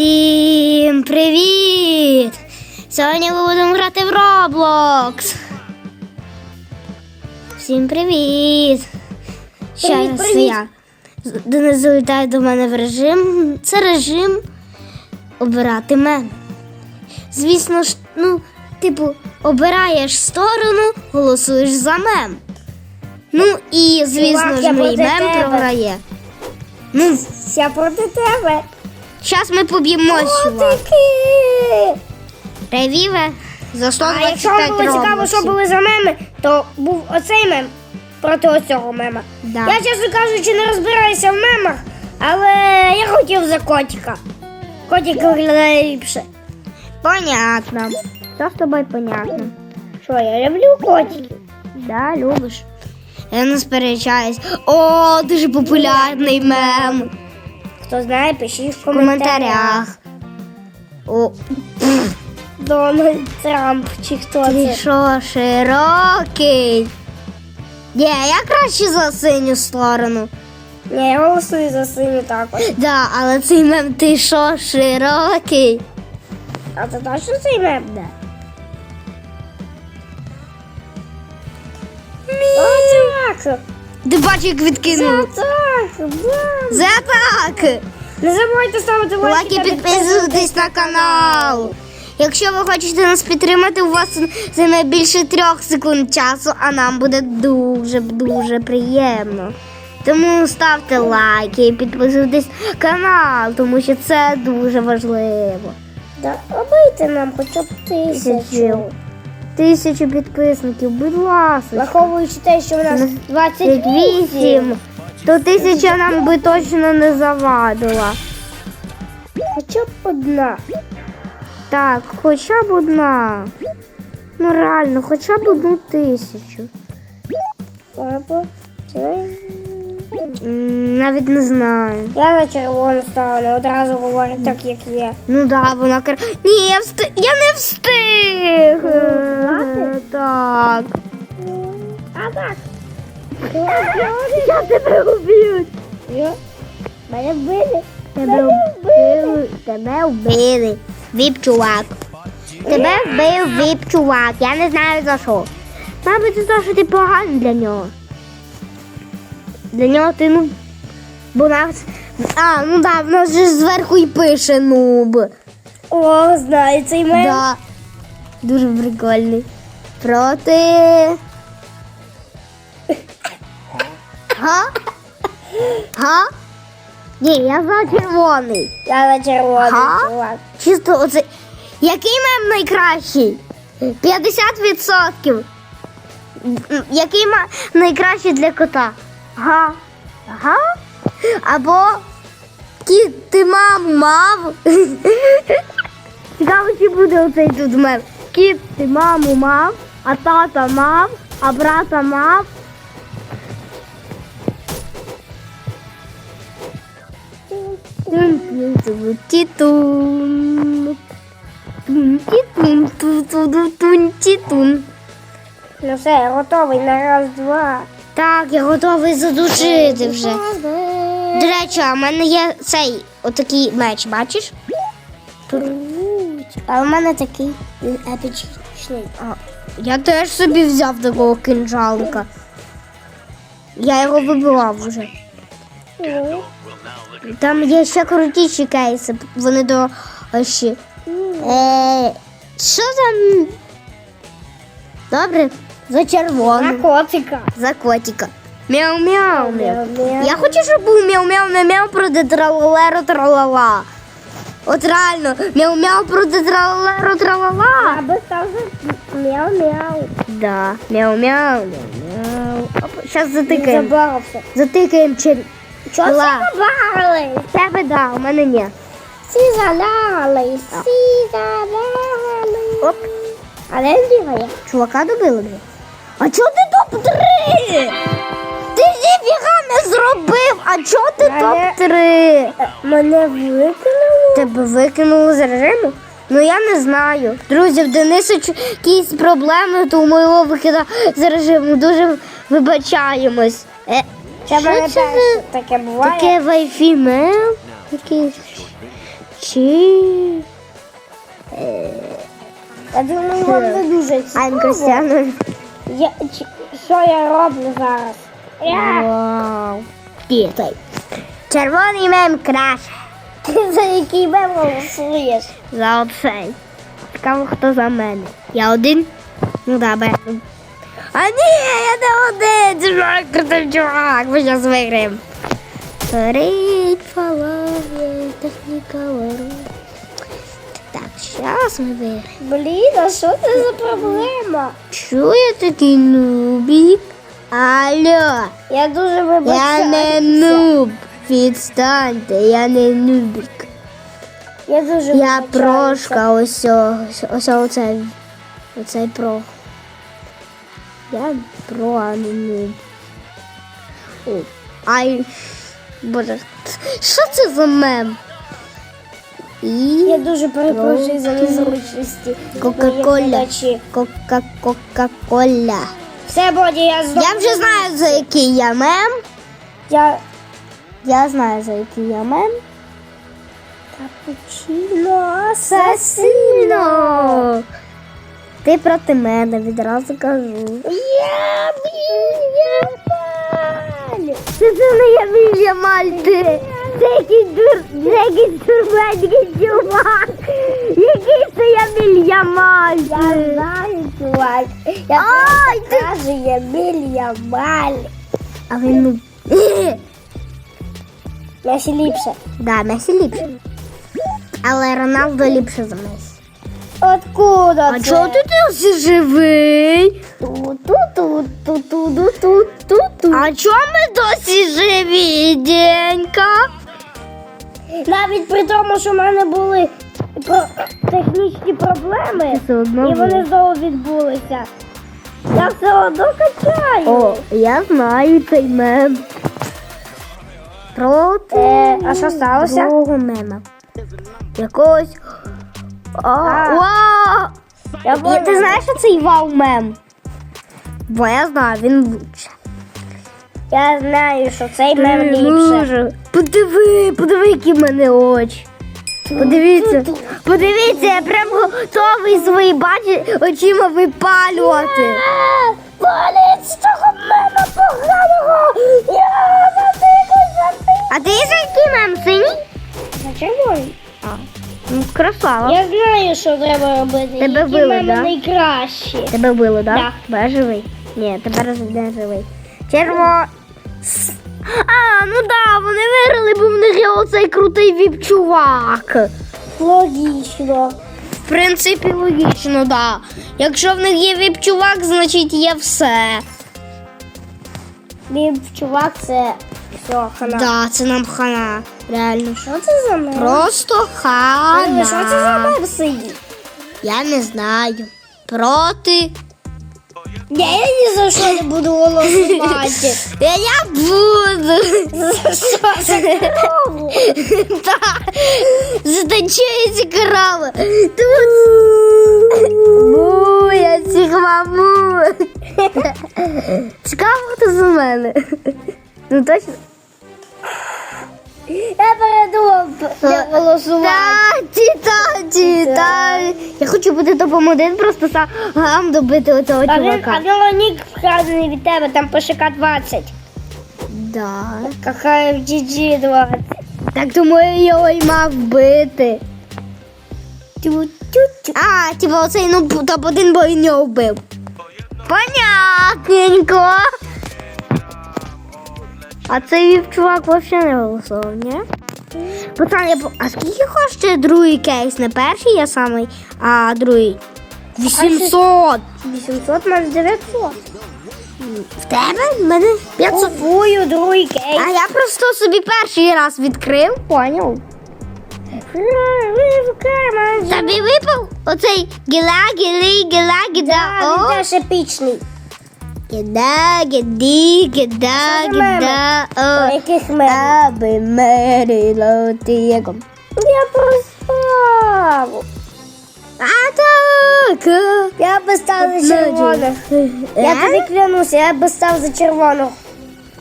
Всім привіт! Сьогодні ми будемо грати в Roblox. Всім привіт! Ще Привіт, раз привіт. я. Денис залітає до мене в режим. Це режим обирати мен. Звісно ж, ну, типу, обираєш сторону, голосуєш за мем. Ну і, звісно Чувак, ж, мій мем тебе. програє. Ну, Я проти тебе. Зараз ми поб'ємо чувак. Котики! Ревіве за А якщо було цікаво, що були за меми, то був оцей мем проти оцього мема. Да. Я, чесно кажучи, не розбираюся в мемах, але я хотів за котика. Котик виглядає ліпше. Понятно. Все з тобою понятно. Що, я люблю котиків. Да, любиш. Я не сперечаюсь. О, дуже популярний мем. Хто знає, пишіть в коментарях. О, Дональд Трамп чи хто ти це? що, широкий? Ні, я краще за синю сторону. Ні, я голосую за синю також. Да, але цей мем ти що, широкий? А це точно цей мем? Да. О, так! Ти бачиш, як відкинув. Це так! За так! Не забувайте ставити лайки Лайки та підписуйтесь на канал. Якщо ви хочете нас підтримати, у вас займе більше трьох секунд часу, а нам буде дуже дуже приємно. Тому ставте лайки і підписуйтесь на канал, тому що це дуже важливо. Да, робити нам хоча б Тисячу. Тисячу. Підписників, будь ласка. Враховуючи те, що в нас 28. 28, то тисяча нам би точно не завадила. Хоча б одна. Так, хоча б одна. Ну реально, хоча б одну тисячу. Або Навіть не знаю. Я на червону ставлю, одразу говорю так, як є. Ну да, вона кар. Ні, я встиг. Я не встиг. Е, Так. А так. Я тебе уб'ють. Мене вбили. Тебе вбили. Тебе вбили. Віп чувак. Тебе вбив віп чувак. Я не знаю за що. Мабуть, за те, що ти поганий для нього. Для нього ти ну. Бо нас. А, ну да, в нас же зверху і пише нуб. О, знаю цей мем. Да. Дуже прикольний. Проти. Га? Га? Ні, я за червоний. Я на червоний, Ага. чувак. Чисто оце. Який мем найкращий? 50%. Який мем найкращий для кота? Га? Га? Або кіт ти маму мав? Цікаво, чи буде оцей тут мем. Кіт ти маму мав, а тата мав, а брата мав. Тун-тун-тун-тун. Ну все, готовий на раз, два. Так, я готовий задушити вже. До речі, а в мене є цей отакий меч, бачиш? А в мене такий він епічний. А, я теж собі взяв такого кинжалика. Я його вибивав вже. Там є ще крутіші кейси, вони дорожчі. Е, що там? Добре, за червону, котика. за котика. Мяу-мяу. мяу. Мяу-мяу. Я хочу, щоб був мяу-мяу-мяу проти тралалеро тралала. От реально, мяу-мяу проти тралалеро тралала. Я би став мяу-мяу. Да, мяу-мяу, мяу-мяу. Зараз затикаємо. забавився. Затикаємо чер... Чого всі забавили? В Тебе да, у мене ні. Всі заляли, всі заляли. Оп. А де він бігає? Чувака добили вже. А чого ти топ-3? Ти ніфіга не зробив, а чого ти Мене- топ-3? Е, Мене викинуло. Тебе викинули з режиму? Ну я не знаю. Друзі, в Дениса якісь проблеми, тому його викидав з режиму. Дуже вибачаємось. Е, Це в мене що це за таке буває. таке Wi-Fi мем? Якийсь. Чи Я думаю, вам не дуже цікаво. Кристиану. Я, що я роблю зараз? Вау. Дітай. Червоний мем краще. ти за який мем голосуєш? За оцей. Цікаво, хто за мене. Я один? Ну да, Бетмен. А ні, я не один. Ж крутий чувак. Ми зараз виграємо. Горить палає техніка вору. Зараз ми. Блін, а що це за проблема? Чує такий нубік? Алло, Я дуже я не нуб. Відстаньте, я не нубік. Я дуже Я вибачаюся. прошка, ось ось оцей, оцей про. Я про, а не нуб. Ай, боже, що це за мем? І Я дуже перепрошую за незручності. Кока-коля-кока-коля. Все, Боді, я знову. Я вже знаю, за який я мем. Я Я знаю, за який я мем. капучино Асасіно! Ти проти мене відразу кажу. Я Мільямаль! Це не я Мілля Мальти. Це якийсь дур, це якийсь дурненький чувак. Який це я Мілля Я знаю, чувак. Я Ай, просто кажу, я Мільямаль. А він ну. Месі ліпше. Да, Месі ліпше. Але Роналдо ліпше за Месі. Откуда А чого ти досі живий? Ту-ту-ту-ту-ту-ту-ту-ту. А чого ми досі живі, Денька? Навіть при тому, що в мене були технічні проблеми, одно і вони знову відбулися. Я все одно качаю. О, я знаю цей мем. Проти Е, а що сталося? другого мема. Якогось. А, А. Вау! Я Я, ти знаєш, що цей вау мем? Бо я знаю, він лучше. Я знаю, що цей мем ліпше. Подиви, подиви, які в мене очі. Подивіться, подивіться, я прям готовий свої бачі очима випалювати. Палець з того мема поганого! Я затикуся! А ти за який мем синій? Чому? Ну, красава. Я знаю, що треба робити. Тебе Які били, меми да? найкращі. Тебе вбило, так? Да. Тебе живий? Ні, тепер не живий. Черво. А, ну да, вони виграли, бо в них є оцей крутий віп-чувак. Логічно. В принципі, логічно, да. Якщо в них є віп-чувак, значить є все. Мій чувак це все, хана. Да, це нам хана. Реально. Що це за мем? Просто Ой, Що це за хана. мем сидить? Я не знаю. Проти. Ні, я ні за що не буду голосувати. Я, я буду. За що це крову? Так, затанчується корова. Тут. Бу, я всіх маму. Цікаво, хто за мене. Ну точно. Я передумав не голосувати. Таті, таті, таті. Я хочу бути топом один, просто сам добити оцього А він, а чувака. в нього нік вказаний від тебе, там пише К20. Да. Какая в GG 20. Так тому я його й мав вбити. А, типа оцей ну топ-1, бо він його вбив. Понятненько. А цей чувак взагалі не голосував, ні? Пацан, я... по- а скільки коштує другий кейс? Не перший я самий, а другий. 800. 800 на 900. В тебе? В мене 500. Купую другий кейс. А я просто собі перший раз відкрив, поняв? Тобі випав оцей гіла, гіли, гіла, гіда, Да, він теж епічний. Гіда, гіді, Що гіда, О, яких мем? Аби мерило тієго. Я проспав. Атака! Я би став за червоних. Я Е? тобі клянуся, я би став за червоного.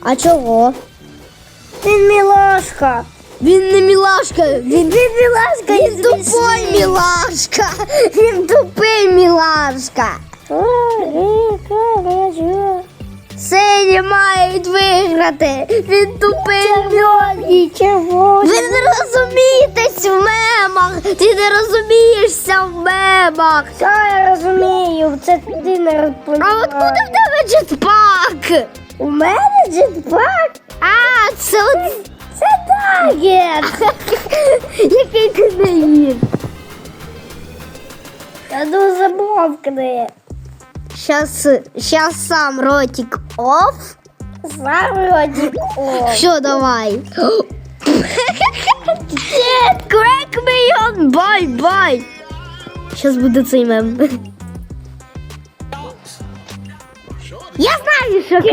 А чого? Він мілашка. Він не мілашка, він, він мілашка, він тупой мілашка. Він тупий мілашка. Сині мають виграти. Він тупий. Ви не розумієтесь в мемах. Ти не розумієшся в мемах. Що я розумію, це ти не розповідаєш. А откуда в тебе джетпак? У мене джетпак? А, це от... Це нагет. Який ти наїв. Я дуже замовкни. Щас, щас сам ротик оф. Зародік. Все, давай. Crack me on, бай, бай. Щас буде цей мем. Я знаю, що це.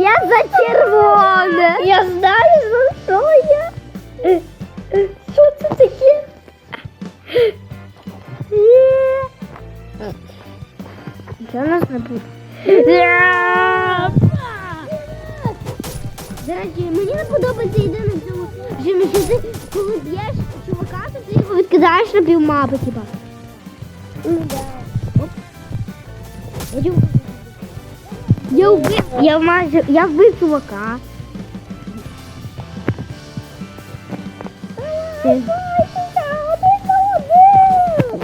Я за червоне. Я знаю, за що я. Не? До речі, мені не подобається єдине в цьому режимі, що ти коли б'єш чувака, то ти його відкидаєш на півмапи. Я чув- Я вбив, я майже, я вбив чувака.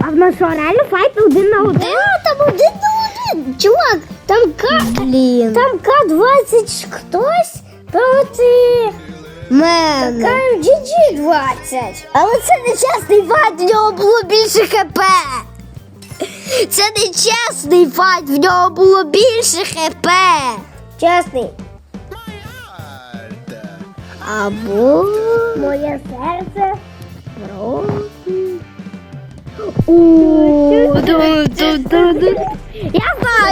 А в нас що, реально файт один на один? там один на. Чувак, там К. Блін. Там К-20 хтось проти Мене. GG-20. Але це не чесний файт, в нього було більше хп. Це не чесний файт, в нього було більше хп. Чесний. Або Моє серце. проти. У, ду-ду-ду-ду. Я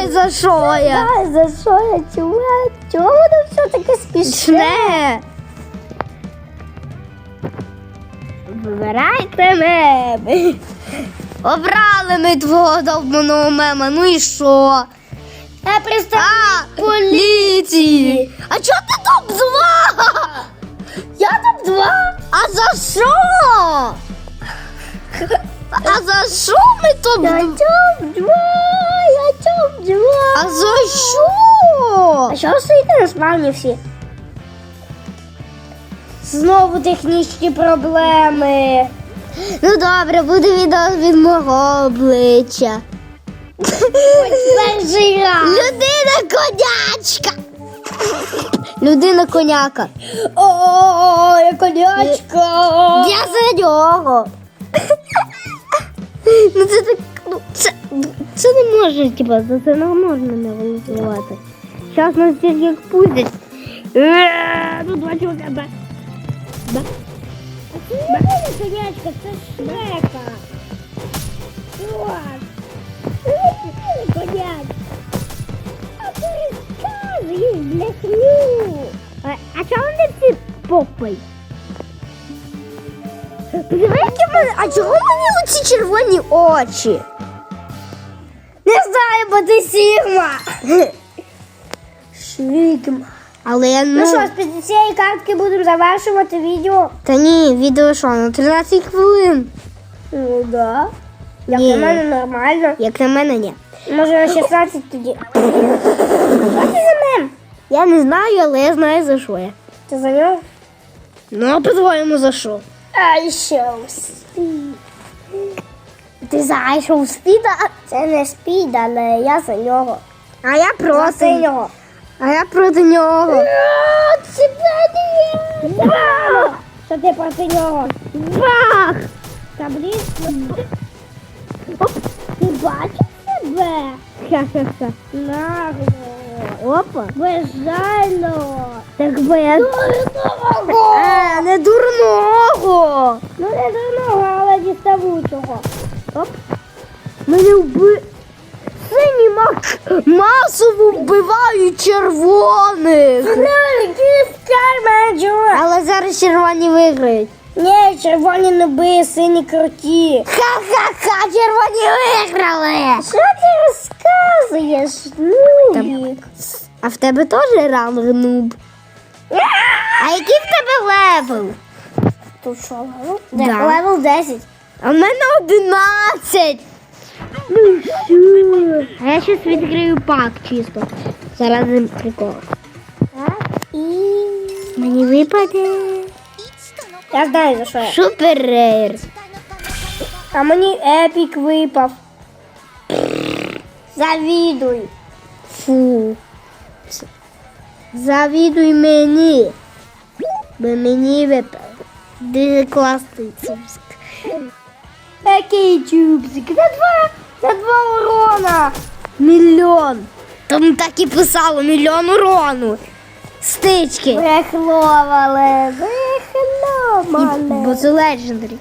знаю за що я. Ай, за що я чувак? Чого воно все таке? Смішне. Вибирайте меми. Обрали ми твого довбаного мема, ну і що? Я А, поліції! А чого ти топ-2? я топ 2. А за що? А за що ми Я топ-2? топ 2. Я топ 2. А за що? А що стоїте на спавні всі? Знову технічні проблеми. Ну добре, буде відео від мого обличчя. Перший раз. Людина конячка. Людина коняка. О, я конячка. Я за нього. Ну це так. Ну, це, це не може, типа, за це не можна не голосувати. Зараз нас всіх як пустять. Е, Ну, два чувака. Ба. Ба. Це не буде конячка, це шрека. Чувак. Це не буде конячка. А ти розказуєш бляхню. А, а чого вони всі попой? Подивіться мене, а чого мені оці червоні очі? Знаю, бо ти Сігма. Швігма. Але я Ну що, з цієї картки будемо завершувати відео. Та ні, відео що, на 13 хвилин. Ну да. Як Ні. на мене нормально. Як на мене, ні. Може на 16 тоді. Що ти за мем? Я не знаю, але я знаю за що я. Ти за нього? Ну, а по-твоєму за що? I shall speed. Ти за Айшоу Спіда? Це не спід, але я за нього. А я проти. синього. А я проти нього. Не Що ти проти нього? Бах! Таблицю. Ти бачиш себе? Ха-ха-ха. Нагло. Опа. Безжально. Так без. Дурного. Е, не дурного. Ну не дурного, але діставучого. Мене вби... Сині мак масово вбивають червоних. Але зараз червоні виграють. Ні, червоні нуби, сині круті. Ха-ха-ха, червоні виграли. Що ти розказуєш? Нубік. А в тебе теж ранг нуб. А який в тебе левел? Тут що, левел? Да. Левел 10. А в мене 11. Ну що? А я щось відкрию пак чисто. Заради приколу. І... Мені випаде. Я знаю за що я. Супер рейр. А мені епік випав. Завідуй. Фу. Завідуй мені. Бо мені випав. Дуже класний цупсик. Який чубсик? Це два, це два урона. Мільйон. Там так і писало мільйон урону. Стички. Брехло, І- Бо це легендарі.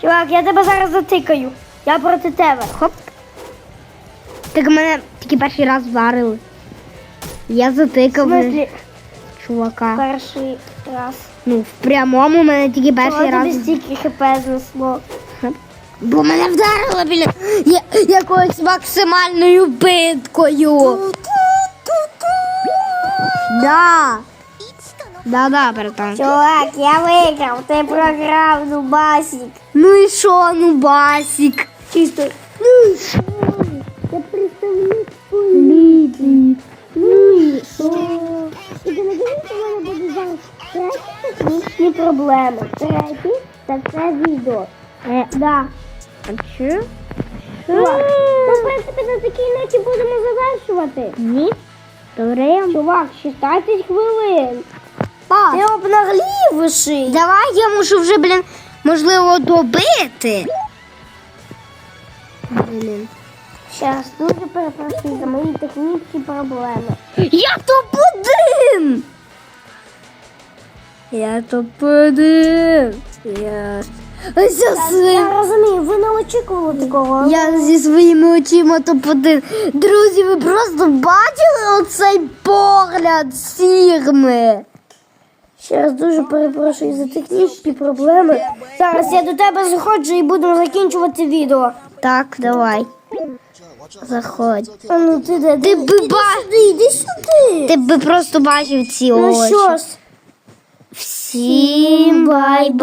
Чувак, я тебе зараз затикаю. Я проти тебе. Хоп. Так мене тільки перший раз вдарили. Я В затикав смислі, чувака. перший раз. Ну, в прямому мене тільки перший Чого тобі раз. стільки хп знесло? Бо мене вдарило біля я, якоюсь максимальною биткою. Да. Да, да, братан. Чувак, я виграв, ти програв, ну басік. Ну і що, ну басік? Чисто. Ну і що? Я представник Ліді. Ну і що? Технічні проблеми. Треті це це відео. Е, Да. а що? Чувак, ми, в принципі, на такій ноті будемо завершувати. Ні. Добре. Чувак, 16 хвилин. Так. Ти обнаглів. Давай я мушу вже, блін, можливо, добити. Блін. Ще раз дуже перепрошую за мої технічні проблеми. Я топ-1! Я топ-1. Я... Я все. розумію, ви не очікували такого. Я зі своїми очима топ-1. Друзі, ви просто бачили оцей погляд Сігми? Ще раз дуже перепрошую за технічні проблеми. Зараз я до тебе заходжу і будемо закінчувати відео. Так, давай. Заходь. А ну ти де? Ти би ба... Іди сюди. Ти би просто бачив ці Ну очі. що ж, Всім бай-бай.